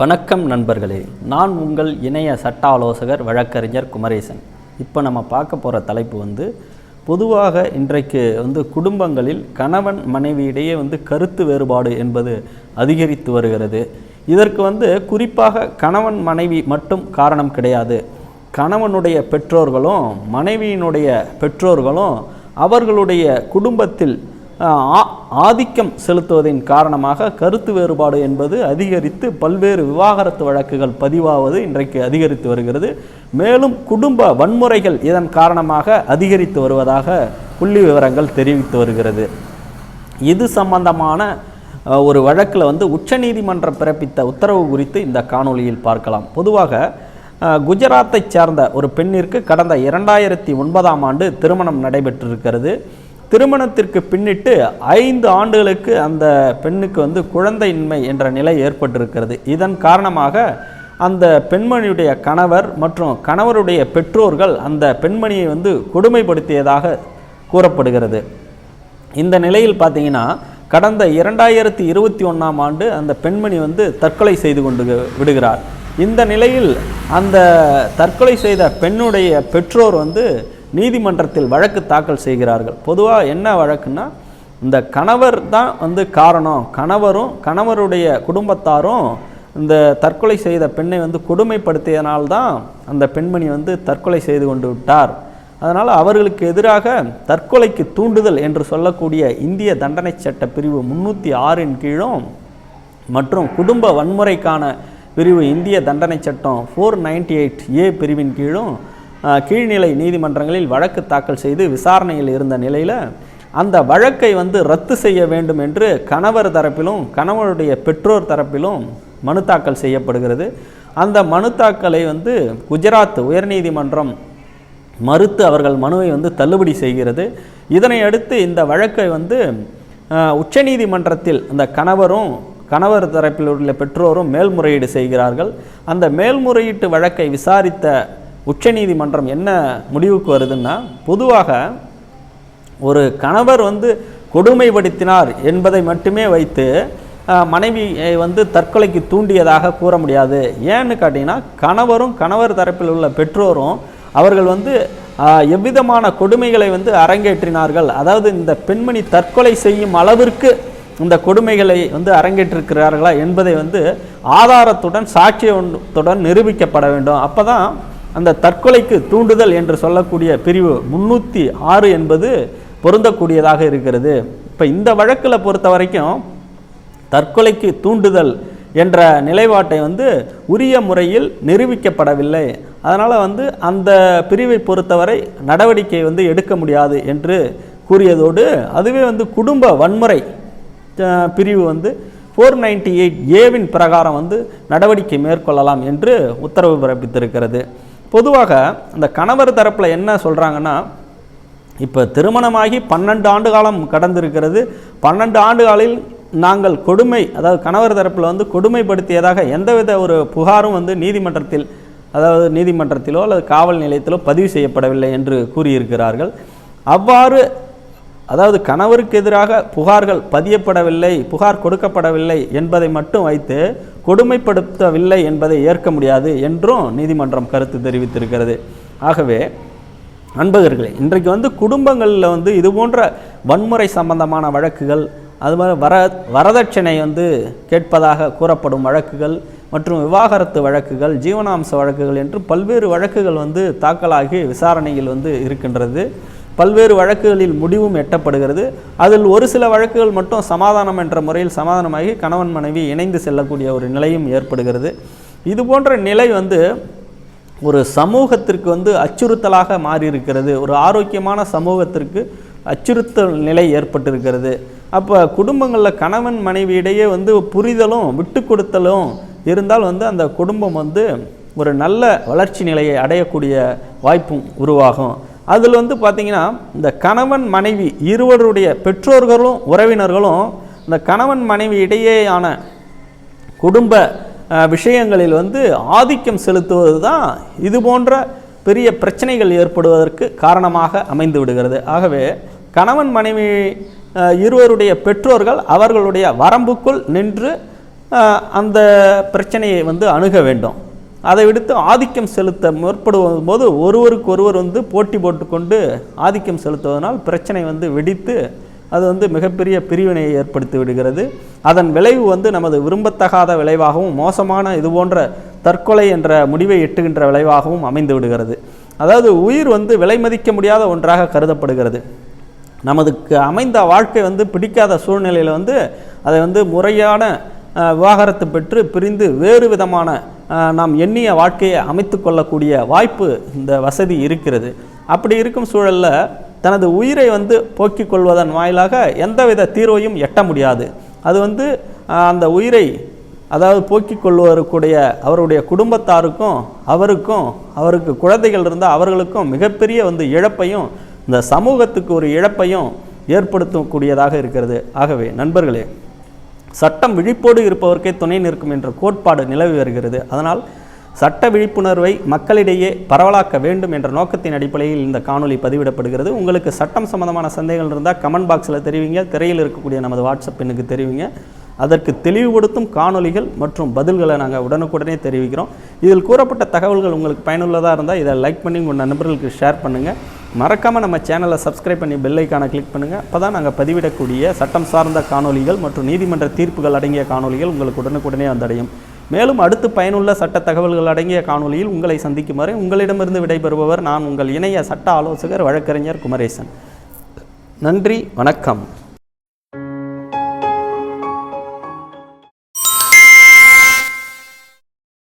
வணக்கம் நண்பர்களே நான் உங்கள் இணைய சட்ட ஆலோசகர் வழக்கறிஞர் குமரேசன். இப்போ நம்ம பார்க்க போகிற தலைப்பு வந்து பொதுவாக இன்றைக்கு வந்து குடும்பங்களில் கணவன் மனைவியிடையே வந்து கருத்து வேறுபாடு என்பது அதிகரித்து வருகிறது. இதற்கு வந்து குறிப்பாக கணவன் மனைவி மட்டும் காரணம் கிடையாது. கணவனுடைய பெற்றோர்களும் மனைவியினுடைய பெற்றோர்களும் அவர்களுடைய குடும்பத்தில் ஆதிக்கம் செலுத்துவதின் காரணமாக கருத்து வேறுபாடு என்பது அதிகரித்து பல்வேறு விவாகரத்து வழக்குகள் பதிவாவது இன்றைக்கு அதிகரித்து வருகிறது. மேலும் குடும்ப வன்முறைகள் இதன் காரணமாக அதிகரித்து வருவதாக புள்ளி விவரங்கள் தெரிவித்து வருகிறது. இது சம்பந்தமான ஒரு வழக்கில் வந்து உச்சநீதிமன்றம் பிறப்பித்த உத்தரவு குறித்து இந்த காணொளியில் பார்க்கலாம். பொதுவாக குஜராத்தை குஜராத்தைச் சேர்ந்த ஒரு பெண்ணிற்கு கடந்த இரண்டாயிரத்தி ஒன்பதாம் ஆண்டு திருமணம் நடைபெற்றிருக்கிறது. திருமணத்திற்கு பின்னிட்டு ஐந்து ஆண்டுகளுக்கு அந்த பெண்ணுக்கு வந்து குழந்தையின்மை என்ற நிலை ஏற்பட்டிருக்கிறது. இதன் காரணமாக அந்த பெண்மணியுடைய கணவர் மற்றும் கணவருடைய பெற்றோர்கள் அந்த பெண்மணியை வந்து கொடுமைப்படுத்தியதாக கூறப்படுகிறது. இந்த நிலையில் பார்த்தீங்கன்னா கடந்த இரண்டாயிரத்தி இருபத்தி ஒன்றாம் ஆண்டு அந்த பெண்மணி வந்து தற்கொலை செய்து கொண்டு விடுகிறார். இந்த நிலையில் அந்த தற்கொலை செய்த பெண்ணுடைய பெற்றோர் வந்து நீதிமன்றத்தில் வழக்கு தாக்கல் செய்கிறார்கள். பொதுவாக என்ன வழக்குன்னா இந்த கணவர் தான் வந்து காரணம். கணவரும் கணவருடைய குடும்பத்தாரும் இந்த தற்கொலை செய்த பெண்ணை வந்து கொடுமைப்படுத்தியதனால்தான் அந்த பெண்மணி வந்து தற்கொலை செய்து கொண்டு விட்டார். அதனால் அவர்களுக்கு எதிராக தற்கொலைக்கு தூண்டுதல் என்று சொல்லக்கூடிய இந்திய தண்டனை சட்ட பிரிவு முன்னூற்றி ஆறின் கீழும் மற்றும் குடும்ப வன்முறைக்கான பிரிவு இந்திய தண்டனை சட்டம் ஃபோர் நைன்டி எயிட் ஏ பிரிவின் கீழும் கீழ்நிலை நீதிமன்றங்களில் வழக்கு தாக்கல் செய்து விசாரணையில் இருந்த நிலையில் அந்த வழக்கை வந்து ரத்து செய்ய வேண்டும் என்று கணவர் தரப்பிலும் கணவருடைய பெற்றோர் தரப்பிலும் மனு தாக்கல் செய்யப்படுகிறது. அந்த மனு தாக்கலை வந்து குஜராத் உயர்நீதிமன்றம் மறுத்து அவர்கள் மனுவை வந்து தள்ளுபடி செய்கிறது. இதனை அடுத்து இந்த வழக்கை வந்து உச்சநீதிமன்றத்தில் அந்த கணவரும் கணவர் தரப்பில் உள்ள பெற்றோரும் மேல்முறையீடு செய்கிறார்கள். அந்த மேல்முறையீட்டு வழக்கை விசாரித்த உச்சநீதிமன்றம் என்ன முடிவுக்கு வருதுன்னா பொதுவாக ஒரு கணவர் வந்து கொடுமைப்படுத்தினார் என்பதை மட்டுமே வைத்து மனைவியை வந்து தற்கொலைக்கு தூண்டியதாக கூற முடியாது. ஏன்னு கேட்டிங்கன்னா கணவரும் கணவர் தரப்பில் உள்ள பெற்றோரும் அவர்கள் வந்து எவ்விதமான கொடுமைகளை வந்து அரங்கேற்றினார்கள். அதாவது இந்த பெண்மணி தற்கொலை செய்யும் அளவிற்கு இந்த கொடுமைகளை வந்து அரங்கேற்றிருக்கிறார்களா என்பதை வந்து ஆதாரத்துடன் சாட்சியத்துடன் நிரூபிக்கப்பட வேண்டும். அப்போ தான் அந்த தற்கொலைக்கு தூண்டுதல் என்று சொல்லக்கூடிய பிரிவு முன்னூற்றி ஆறு என்பது பொருந்தக்கூடியதாக இருக்கிறது. இப்போ இந்த வழக்கில் பொறுத்த வரைக்கும் தற்கொலைக்கு தூண்டுதல் என்ற நிலைப்பாட்டை வந்து உரிய முறையில் நிரூபிக்கப்படவில்லை. அதனால் வந்து அந்த பிரிவை பொறுத்தவரை நடவடிக்கை வந்து எடுக்க முடியாது என்று கூறியதோடு அதுவே வந்து குடும்ப வன்முறை பிரிவு வந்து ஃபோர் நைன்டி எயிட் ஏவின் பிரகாரம் வந்து நடவடிக்கை மேற்கொள்ளலாம் என்று உத்தரவு பிறப்பித்திருக்கிறது. பொதுவாக அந்த கணவர் தரப்பில் என்ன சொல்கிறாங்கன்னா இப்போ திருமணமாகி பன்னெண்டு ஆண்டு காலம் கடந்திருக்கிறது. பன்னெண்டு ஆண்டுகளில் நாங்கள் கொடுமை அதாவது கணவர் தரப்பில் வந்து கொடுமைப்படுத்தியதாக எந்தவித ஒரு புகாரும் வந்து நீதிமன்றத்தில் அதாவது நீதிமன்றத்திலோ அல்லது காவல் நிலையத்திலோ பதிவு செய்யப்படவில்லை என்று கூறியிருக்கிறார்கள். அவ்வாறு அதாவது கணவருக்கு எதிராக புகார்கள் பதியப்படவில்லை புகார் கொடுக்கப்படவில்லை என்பதை மட்டும் வைத்து கொடுமைப்படுத்தவில்லை என்பதை ஏற்க முடியாது என்றும் நீதிமன்றம் கருத்து தெரிவித்திருக்கிறது. ஆகவே அன்பகர்களே இன்றைக்கு வந்து குடும்பங்களில் வந்து இது போன்ற வன்முறை சம்பந்தமான வழக்குகள் அது மாதிரி வர வரதட்சணை வந்து கேட்பதாக கூறப்படும் வழக்குகள் மற்றும் விவாகரத்து வழக்குகள் ஜீவனாம்ச வழக்குகள் என்று பல்வேறு வழக்குகள் வந்து தாக்கலாகி விசாரணையில் வந்து இருக்கின்றது. பல்வேறு வழக்குகளில் முடிவும் எட்டப்படுகிறது. அதில் ஒரு சில வழக்குகள் மட்டும் சமாதானம் என்ற முறையில் சமாதானமாகி கணவன் மனைவி இணைந்து செல்லக்கூடிய ஒரு நிலையும் ஏற்படுகிறது. இது போன்ற நிலை வந்து ஒரு சமூகத்திற்கு வந்து அச்சுறுத்தலாக மாறி இருக்கிறது ஒரு ஆரோக்கியமான சமூகத்திற்கு அச்சுறுத்தல் நிலை ஏற்பட்டிருக்கிறது. அப்போ குடும்பங்களில் கணவன் மனைவி இடையே வந்து புரிதலும் விட்டு கொடுத்தலும் இருந்தால் வந்து அந்த குடும்பம் வந்து ஒரு நல்ல வளர்ச்சி நிலையை அடையக்கூடிய வாய்ப்பும் உருவாகும். அதில் வந்து பார்த்திங்கன்னா இந்த கணவன் மனைவி இருவருடைய பெற்றோர்களும் உறவினர்களும் இந்த கணவன் மனைவி இடையேயான குடும்ப விஷயங்களில் வந்து ஆதிக்கம் செலுத்துவது தான் இது போன்ற பெரிய பிரச்சனைகள் ஏற்படுவதற்கு காரணமாக அமைந்து விடுகிறது. ஆகவே கணவன் மனைவி இருவருடைய பெற்றோர்கள் அவர்களுடைய வரம்புக்குள் நின்று அந்த பிரச்சனையை வந்து அணுக வேண்டும். அதை விடுத்து ஆதிக்கம் செலுத்த முற்படுவது போது ஒருவருக்கு ஒருவர் வந்து போட்டி போட்டுக்கொண்டு ஆதிக்கம் செலுத்துவதனால் பிரச்சனை வந்து வெடித்து அது வந்து மிகப்பெரிய பிரிவினையை ஏற்படுத்தி விடுகிறது. அதன் விளைவு வந்து நமது விரும்பத்தகாத விளைவாகவும் மோசமான இது போன்ற தற்கொலை என்ற முடிவை எட்டுகின்ற விளைவாகவும் அமைந்து விடுகிறது. அதாவது உயிர் வந்து விலை மதிக்க முடியாத ஒன்றாக கருதப்படுகிறது. நமதுக்கு அமைந்த வாழ்க்கை வந்து பிடிக்காத சூழ்நிலையில் வந்து அதை வந்து முறையான விவாகரத்து பெற்று பிரிந்து வேறு விதமான நாம் எண்ணிய வாழ்க்கையை அமைத்து கொள்ளக்கூடிய வாய்ப்பு இந்த வசதி இருக்கிறது. அப்படி இருக்கும் சூழலில் தனது உயிரை வந்து போக்கிக் கொள்வதன் வாயிலாக எந்தவித தீர்வையும் எட்ட முடியாது. அது வந்து அந்த உயிரை அதாவது போக்கிக் கொள்வதற்குடைய அவருடைய குடும்பத்தாருக்கும் அவருக்கும் அவருக்கு குழந்தைகள் இருந்தால் அவர்களுக்கும் மிகப்பெரிய வந்து இழப்பையும் இந்த சமூகத்துக்கு ஒரு இழப்பையும் ஏற்படுத்தக்கூடியதாக இருக்கிறது. ஆகவே நண்பர்களே சட்டம் விழிப்போடு இருப்பவர்க்கே துணை நிற்கும் என்ற கோட்பாடு நிலவி வருகிறது. அதனால் சட்ட விழிப்புணர்வை மக்களிடையே பரவலாக்க வேண்டும் என்ற நோக்கத்தின் அடிப்படையில் இந்த காணொளி பதிவிடப்படுகிறது. உங்களுக்கு சட்டம் சம்பந்தமான சந்தேகங்கள் இருந்தால் கமெண்ட் பாக்ஸில் தெரிவிங்க. திரையில் இருக்கக்கூடிய நமது வாட்ஸ்அப் எண்ணுக்கு தெரிவிங்க. அதற்கு தெளிவுபடுத்தும் காணொளிகள் மற்றும் பதில்களை நாங்கள் உடனுக்குடனே தெரிவிக்கிறோம். இதில் கூறப்பட்ட தகவல்கள் உங்களுக்கு பயனுள்ளதாக இருந்தால் இதை லைக் பண்ணி உங்கள் நண்பர்களுக்கு ஷேர் பண்ணுங்கள் மறக்காமல் நம்ம சேனலை சப்ஸ்கிரைப் பண்ணி பெல்லைக்கான கிளிக் பண்ணுங்கள் அப்போ தான் நாங்கள் பதிவிடக்கூடிய சட்டம் சார்ந்த காணொலிகள் மற்றும் நீதிமன்ற தீர்ப்புகள் அடங்கிய காணொளிகள் உங்களுக்கு உடனுக்குடனே வந்தடையும். மேலும் அடுத்து பயனுள்ள சட்ட தகவல்கள் அடங்கிய காணொளியில் உங்களை சந்திக்கும் வரை உங்களிடமிருந்து விடைபெறுபவர் நான் உங்கள் இணைய சட்ட ஆலோசகர் வழக்கறிஞர் குமரேசன். நன்றி வணக்கம்.